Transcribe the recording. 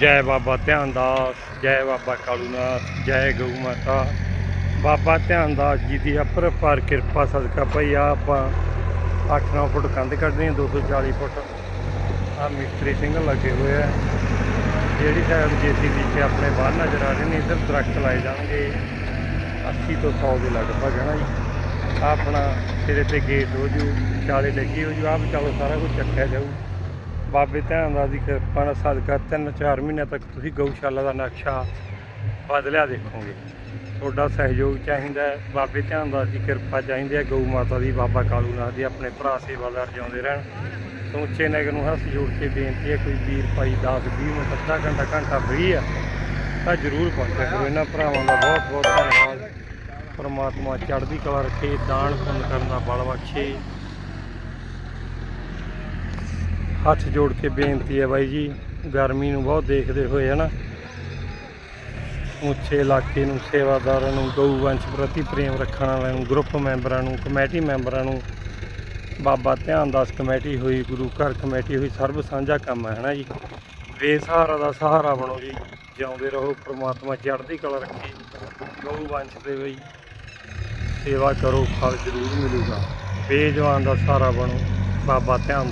ਜੈ ਬਾਬਾ ਧਿਆਨਦਾਸ, ਜੈ ਬਾਬਾ ਕਾਲੂਨਾਥ, ਜੈ ਗਊ ਮਾਤਾ। ਬਾਬਾ ਧਿਆਨਦਾਸ ਜੀ ਦੀ ਅਪਰਪਾਰ ਕਿਰਪਾ ਸਦਕਾ ਭਈ ਆ ਆਪਾਂ 8-9 ਫੁੱਟ ਕੰਧ ਕੱਢਦੇ ਹਾਂ 240 ਫੁੱਟ। ਆ ਮਿਸਤਰੀ ਸਿੰਘ ਲੱਗੇ ਹੋਏ ਆ। ਜਿਹੜੀ ਸਾਈਡ ਜੀਸੀਬੀ 'ਚ ਆਪਣੇ ਬਾਹਰ ਨਜ਼ਰ ਆ ਰਹੇ ਨੇ, ਇੱਧਰ ਦਰਖਤ ਲਾਏ ਜਾਣਗੇ। 80 ਤੋਂ 100 ਦੇ ਲਗਭਗ ਹੈ ਨਾ ਜੀ। ਆਪਣਾ ਸਿਰੇ ਤੇ ਗੇਟ ਹੋ ਜੂ, ਚਾਲੇ ਲੱਗੀ ਹੋ ਜੂ, ਆਹ ਚਾਲੋ ਸਾਰਾ ਕੁਝ ਚੱਕਿਆ ਜਾਊ। ਬਾਬੇ ਧਿਆਨਦਾਸ ਦੀ ਕਿਰਪਾ ਨਾਲ ਸਦਕਾ 3-4 ਮਹੀਨਿਆਂ ਤੱਕ ਤੁਸੀਂ ਗਊਸ਼ਾਲਾ ਦਾ ਨਕਸ਼ਾ ਬਦਲਿਆ ਦੇਖੋਗੇ। ਤੁਹਾਡਾ ਸਹਿਯੋਗ ਚਾਹੀਦਾ ਹੈ, ਬਾਬੇ ਧਿਆਨਦਾਸ ਦੀ ਕਿਰਪਾ ਚਾਹੀਦੀ ਹੈ, ਗਊ ਮਾਤਾ ਦੀ, ਬਾਬਾ ਕਾਲੂਨਾਥ ਦੀ, ਆਪਣੇ ਭਰਾ ਸੇਵਾਦਾਰ ਜਿਉਂਦੇ ਰਹਿਣ। ਸਮੁੱਚੇ ਨਗਰ ਨੂੰ ਹੱਥ ਜੋੜ ਕੇ ਬੇਨਤੀ ਹੈ, ਕੋਈ ਵੀਰ ਭਾਈ 10 20 ਮਿੰਟ, ਅੱਧਾ ਘੰਟਾ ਘੰਟਾ ਫ੍ਰੀ ਆ ਤਾਂ ਜ਼ਰੂਰ ਪਹੁੰਚਿਆ ਕਰੋ। ਇਹਨਾਂ ਭਰਾਵਾਂ ਦਾ ਬਹੁਤ ਬਹੁਤ ਧੰਨਵਾਦ। ਪਰਮਾਤਮਾ ਚੜ੍ਹਦੀ ਕਲਾ ਰੱਖੇ, ਦਾਨ ਪੁੰਨ ਕਰਨ ਦਾ ਬਲ ਬਖਸ਼ੇ। ਹੱਥ ਜੋੜ ਕੇ ਬੇਨਤੀ ਹੈ ਬਾਈ ਜੀ, ਗਰਮੀ ਨੂੰ ਬਹੁਤ ਦੇਖਦੇ ਹੋਏ ਹੈ ਨਾ ਉੱਚੇ ਇਲਾਕੇ ਨੂੰ ਸੇਵਾਦਾਰਾਂ ਨੂੰ, ਗਊ ਵੰਸ਼ ਪ੍ਰਤੀ ਪ੍ਰੇਮ ਰੱਖਣ ਵਾਲਿਆਂ ਨੂੰ ਗਰੁੱਪ ਮੈਂਬਰਾਂ ਨੂੰ, ਕਮੇਟੀ ਮੈਂਬਰਾਂ ਨੂੰ, ਬਾਬਾ ਧਿਆਨ ਦਾਸ ਕਮੇਟੀ ਹੋਈ, ਗੁਰੂ ਘਰ ਕਮੇਟੀ ਹੋਈ, ਸਰਬ ਸਾਂਝਾ ਕੰਮ ਹੈ ਨਾ ਜੀ। ਬੇਸਹਾਰਾ ਦਾ ਸਹਾਰਾ ਬਣੋ ਜੀ, ਜਿਉਂਦੇ ਰਹੋ, ਪ੍ਰਮਾਤਮਾ ਚੜ੍ਹਦੀ ਕਲਾ ਰੱਖੇ, ਗਊ ਵੰਸ਼ ਦੇ ਬਈ ਸੇਵਾ ਕਰੋ, ਫਲ ਜ਼ਰੂਰ ਮਿਲੂਗਾ। ਬੇਜਵਾਨ ਦਾ ਸਹਾਰਾ ਬਣੋ, ਬਾਬਾ ਧਿਆਨ